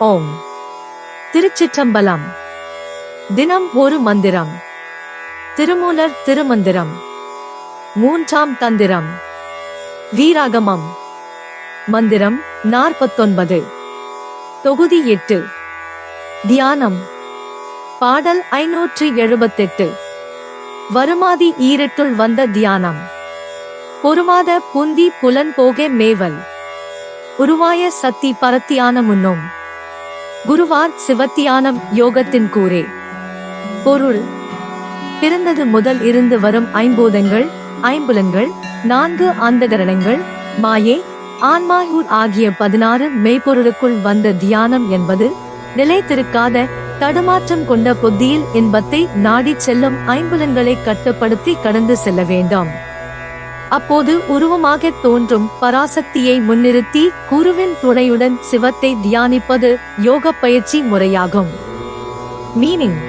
ஓம். திருச்சிற்றம்பலம். தினம் ஒரு மந்திரம். திருமூலர் திருமந்திரம். மூன்றாம் தந்திரம். வீராகமம். மந்திரம் நாற்பத்தொன்பது. தொகுதி எட்டு. தியானம். பாடல் ஐநூற்றி எழுபத்தெட்டு. வருமாதி ஈரட்டுள் வந்த தியானம். பொறுமாத புந்தி புலன் போக மேவல். உருவாய சக்தி பரத்தியான முன்னோம். குருவார் சிவத்தியானம் யோகத்தின் கூரே பொருள். பிறந்தது முதல் இருந்து வரும் ஐம்பூதங்கள் ஐம்புலன்கள் நான்கு அந்தகரணங்கள் மாயே ஆன்மாயூர் ஆகிய பதினாறு மெய்ப்பொருளுக்குள் வந்த தியானம் என்பது நிலைத்திருக்காத தடுமாற்றம் கொண்ட புத்தியில் இன்பத்தை நாடிச் செல்லும் ஐம்புலன்களை கட்டுப்படுத்தி கடந்து செல்ல வேண்டாம். அப்போது உருவமாக தோன்றும் பராசக்தியை முன்னிறுத்தி குருவின் துணையுடன் சிவத்தை தியானிப்பது யோக பயிற்சி முறையாகும் meaning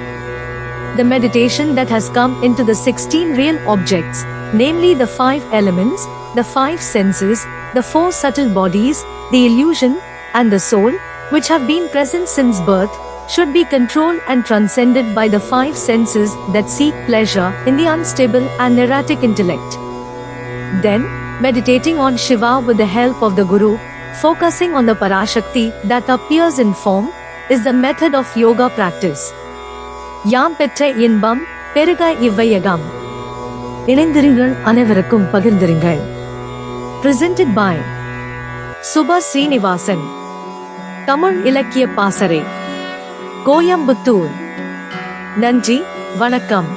The meditation that has come into the 16 real objects, namely the five elements, the five senses, the four subtle bodies, the illusion, and the soul, which have been present since birth, should be controlled and transcended by the five senses that seek pleasure in the unstable and erratic intellect. Then, meditating on Shiva with the help of the Guru, focusing on the Parashakti that appears in form, is the method of yoga practice. யாம் பெற்ற இன்பம் பெருக இவ்வையகம் இணைந்திருங்கள் அனைவருக்கும் பகிர்ந்திருங்கள் presented by Subha Srinivasan Tamil இலக்கிய பாசறை கோயம்புத்தூர் நன்றி வணக்கம்